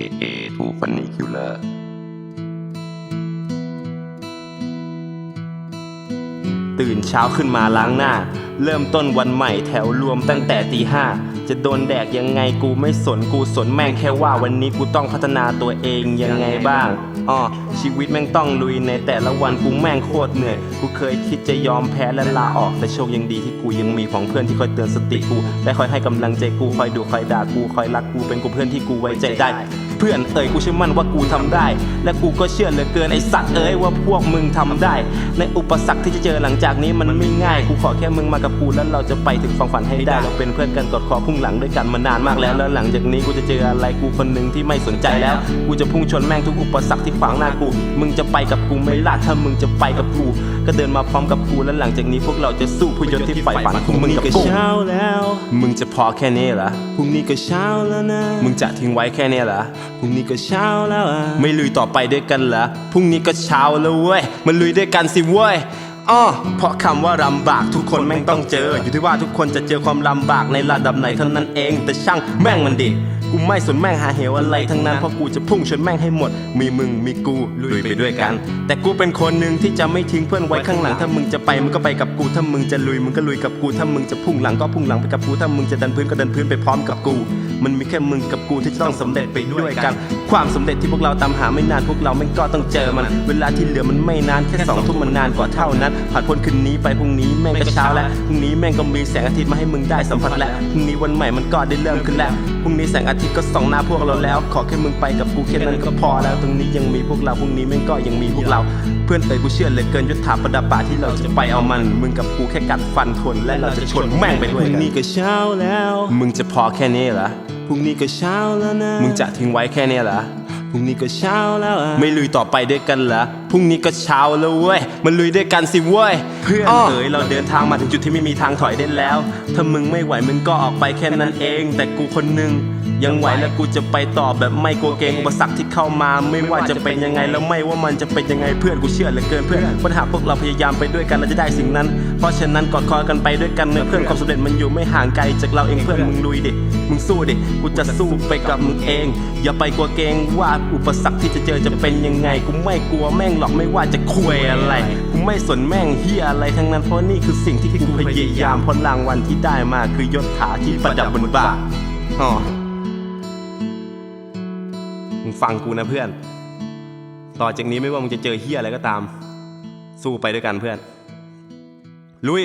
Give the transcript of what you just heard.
AKA ทูฟันนี่คิวเลอร์ตื่นเช้าขึ้นมาล้างหน้า เริ่มต้นวันใหม่แถวรวมตั้งแต่ตีห้าจะโดนแดกยังไงกูไม่สนกูสนแม่งแค่ว่าวันนี้กูต้องพัฒนาตัวเองยังไงบ้างอ้อชีวิตแม่งต้องลุยในแต่ละวันกูแม่งโคตรเหนื่อยกูเคยคิดจะยอมแพ้และลาออกแต่โชคยังดีที่กูยังมีของเพื่อนที่คอยเตือนสติกูและคอยให้กำลังใจกูคอยดูคอยด่ากูคอยรักกูเป็นกูเพื่อนที่กูไว้ใจได้ เพื่อนเอ่ยกูเชื่อมั่นว่ากูทำได้ และกูก็เชื่อเหลือเกินไอสัตว์เอ้ยว่าพวกมึงทำได้ ในอุปสรรคที่จะเจอหลังจากนี้มันไม่ง่ายกูขอแค่มึงมากับกูแล้วเราจะไปถึงความฝันให้ได้เราเป็นเพื่อนกันกอดคอพุ่งหลังด้วยกันมานานมากแล้วแล้วหลังจากนี้กูจะเจออะไรกูคนหนึ่งที่ไม่สนใจแล้ว กูจะพุ่งชนแม่งทุกอุปสรรคที่ขวางหน้ากู มึงจะไปกับกูไหม่ล่ะถ้ามึงจะไปกับกู ก็เดินมาพร้อมกับกูแล้วหลังจากนี้พวกเราจะสู้เพื่อยศที่ใฝ่ฝันของมึงกับกูเช้าแล้ว มึงจะพอแค่นี้เหรอพรุ่งนี้ก็เช้าแล้วนะ มึงจะทิ้งไว้แค่นี้เหรอพรุ่งนี้ก็เช้าแล้วอะไม่ลุยต่อไปด้วยกันเหรอพรุ่งนี้ก็เช้าแล้วเว้ยมันลุยด้วยกันสิเว้ยอ้อเพราะคำว่าลำบากทุกคนแม่งต้องเจอ อยู่ที่ว่าทุกคนจะเจอความลำบากในระดับไหนเท่านั้นเอง แต่ช่างแม่งมันดิกูไม่สนแม่งหาเหวอะไรทั้งนั้นเพราะกูจะพุ่งชนแม่งให้หมด มีมึงมีกูลุยไปด้วยกัน แต่กูเป็นคนหนึ่งที่จะไม่ทิ้งเพื่อนไว้ข้างหลัง ถ้ามึงจะไปมึงก็ไปกับกู ถ้ามึงจะลุยมึงก็ลุยกับกู ถ้ามึงจะพุ่งหลังก็พุ่งหลังไปกับกู ถ้ามึงจะดันพื้นก็ดันพื้นไปพร้อมกับกู มันมีแค่มึงกับกูที่จะต้องสำเร็จไปด้วยกัน ความสำเร็จที่พวกเราตามหาไม่นานพวกเราแม่งก็ต้องเจอมัน เวลาที่เหลือมันไม่นานแค่สองทุ่มมันนานกว่าเท่านั้นผ่านพ้นคืนนี้ไปพรุ่งนี้แม่งก็เช้าแล้วพรุ่งนี้แม่งก็มีแสงอาทิตย์มาให้มึงได้สัมผัสแล้วพรุ่งนี้วันใหม่มันก็ได้เริ่มขึ้นแล้วพรุ่งนี้แสงอาทิตย์ก็ส่องหน้าพวกเราแล้ว ขอแค่มึงไปกับกูแค่นั้นก็พอแล้วตรงนี้ยังมีพวกเราพรุ่งนี้แม่งก็ยังมีพวกเรา เพื่อนเอ่ยกูเชื่อเหลือเกินยศถาบรรดาป่าที่เราจะไปเอามัน มึงกับกูแค่กัดฟันทนและเราจะชนแม่งไปด้วยกันนี่ก็เช้าแล้ว มึงจะพอแค่นี้เหรอ พรุ่งนี้ก็เช้าแล้วนะ มึงจะทิ้งไว้แค่นี้เหรอ พรุ่งนี้ก็เช้าแล้วอะไม่ลุยต่อไปด้วยกันเหรอพรุ่งนี้ก็เช้าแล้วเว้ยมันลุยด้วยกันสิเว้ยเพื่อนเอ๋ยเราเดินทางมาถึงจุดที่ไม่มีทางถอยได้แล้ว ถ้ามึงไม่ไหวมึงก็ออกไปแค่นั้นเอง แต่กูคนหนึ่งยังไหวและกูจะไปต่อแบบไม่กลัวเกรงอุปสรรคที่เข้ามา ไม่ว่าจะเป็นยังไงแล้วไม่ว่ามันจะเป็นยังไงเพื่อนกูเชื่อเหลือเกินเพื่อนปัญหากพวกเราพยายามไปด้วยกันเราจะได้สิ่งนั้น เพราะฉะนั้นกอดคอกันไปด้วยกันเนอะเพื่อนความสำเร็จมันอยู่ไม่ห่างไกลจากเราเองเพื่อนมึงลุยดิมึงสู้ดิกูจะสู้ไปกับมึงเอง อย่าไปกลัวเกรงว่าอุปสรรคที่จะเจอจะเป็นยังไง กูไม่กลัวแม่งหรอกไม่ว่าจะคุยอะไร กูไม่สนแม่งเฮียอะไรทั้งนั้นเพราะนี่คือสิ่งที่กูพยายามเพราะรางวัลที่ได้มาคือยศถาที่ประดับบนบ่าอ๋อมึงฟังกูนะเพื่อน ต่อจากนี้ไม่ว่ามึงจะเจอเฮียอะไรก็ตาม สู้ไปด้วยกันเพื่อน ลุย